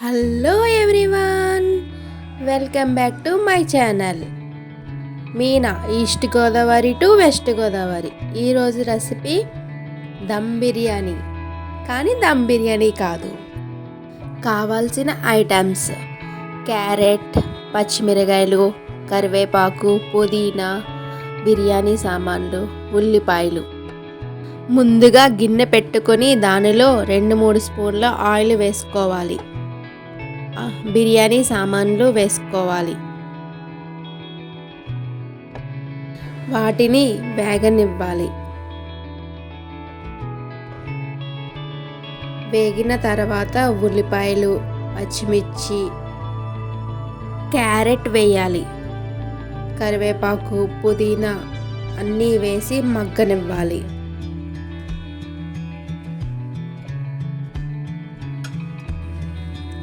Hello everyone welcome back to my channel Meena east Godavari to west Godavari ఈరోజు recipe dum biryani. కానీ దమ్ బిర్యానీ కాదు. కావాల్సిన items carrot పచ్చిమిరకాయలు కరివేపాకు పుదీనా బిర్యానీ సామాన్లు ఉల్లిపాయలు. ముందుగా గిన్నె పెట్టుకొని దానిలో రెండు మూడు స్పూన్ల ఆయిల్ వేసుకోవాలి. బిర్యానీ సామాన్లు వేసుకోవాలి. వాటిని వేగనివ్వాలి. వేగిన తర్వాత ఉల్లిపాయలు పచ్చిమిర్చి క్యారెట్ వేయాలి. కరివేపాకు పుదీనా అన్నీ వేసి మగ్గనివ్వాలి.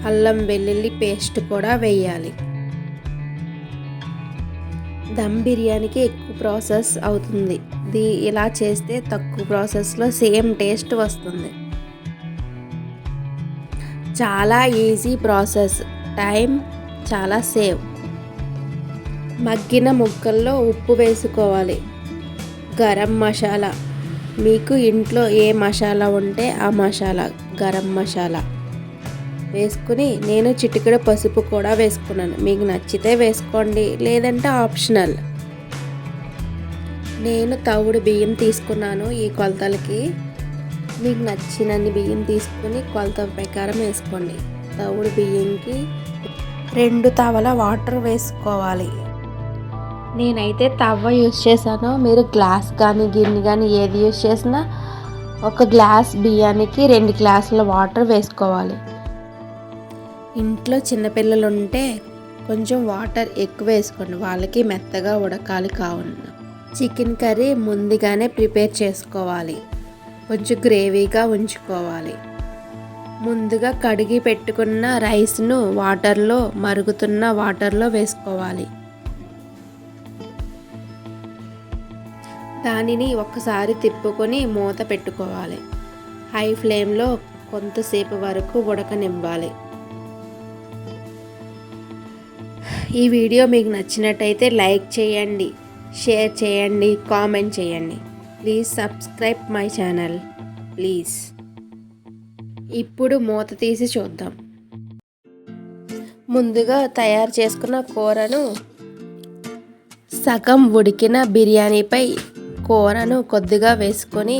అల్లం వెల్లుల్లి పేస్ట్ కూడా వేయాలి. దమ్ బిర్యానీకి ఎక్కువ ప్రాసెస్ అవుతుంది. ఇది ఇలా చేస్తే తక్కువ ప్రాసెస్లో సేమ్ టేస్ట్ వస్తుంది. చాలా ఈజీ ప్రాసెస్. టైం చాలా సేవ్. మగ్గిన ముక్కల్లో ఉప్పు వేసుకోవాలి. గరం మసాలా. మీకు ఇంట్లో ఏ మసాలా ఉంటే ఆ మసాలా గరం మసాలా. వేసుకుని నేను చిటికెడు పసుపు కూడా వేసుకున్నాను. మీకు నచ్చితే వేసుకోండి లేదంటే ఆప్షనల్. నేను తవుడు బియ్యం తీసుకున్నాను ఈ కొలతలకి. మీకు నచ్చినన్ని బియ్యం తీసుకుని కొలత ప్రకారం వేసుకోండి. తవుడు బియ్యంకి రెండు తవల వాటర్ వేసుకోవాలి. నేనైతే తవ్వ యూస్ చేశాను. మీరు గ్లాస్ కానీ గిన్నె కానీ ఏది యూస్ చేసినా ఒక గ్లాస్ బియ్యానికి రెండు గ్లాసుల వాటర్ వేసుకోవాలి. ఇంట్లో చిన్నపిల్లలు ఉంటే కొంచెం వాటర్ ఎక్కువ వేసుకోండి వాళ్ళకి మెత్తగా ఉడకాలి కావున. చికెన్ కర్రీ ముందుగానే ప్రిపేర్ చేసుకోవాలి. కొంచెం గ్రేవీగా ఉంచుకోవాలి. ముందుగా కడిగి పెట్టుకున్న రైస్ను వాటర్లో మరుగుతున్న వాటర్లో వేసుకోవాలి. దానిని ఒకసారి తిప్పుకొని మూత పెట్టుకోవాలి. హై ఫ్లేమ్లో కొంతసేపు వరకు ఉడకనివ్వాలి. ఈ వీడియో మీకు నచ్చినట్టయితే లైక్ చేయండి షేర్ చేయండి కామెంట్ చేయండి. Please subscribe my channel. Please. ఇప్పుడు మూత తీసి చూద్దాం. ముందుగా తయారు చేసుకున్న కూరను సగం ఉడికిన బిర్యానీపై కూరను కొద్దిగా వేసుకొని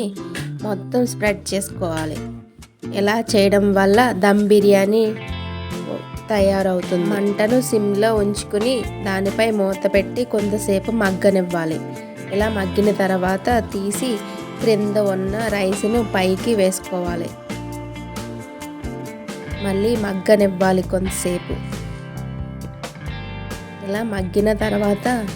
మొత్తం స్ప్రెడ్ చేసుకోవాలి. ఇలా చేయడం వల్ల దమ్ బిర్యానీ తయారవుతుంది. మంటను సిమ్లో ఉంచుకుని దానిపై మూత పెట్టి కొంతసేపు మగ్గనివ్వాలి. ఇలా మగ్గిన తర్వాత తీసి క్రింద ఉన్న రైస్ను పైకి వేసుకోవాలి. మళ్ళీ మగ్గనివ్వాలి కొంతసేపు. ఇలా మగ్గిన తర్వాత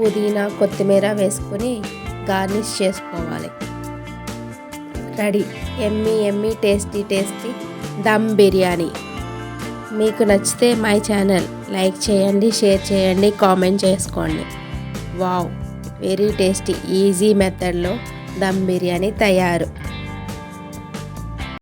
పుదీనా కొత్తిమీర వేసుకొని గార్నిష్ చేసుకోవాలి. Ready. Yummy yummy tasty tasty. Dum biryani. మీకు నచ్చితే మై ఛానల్ లైక్ చేయండి షేర్ చేయండి కామెంట్ చేసుకోండి. వావ్ వెరీ టేస్టీ ఈజీ మెథడ్లో దమ్ బిర్యానీ తయారు.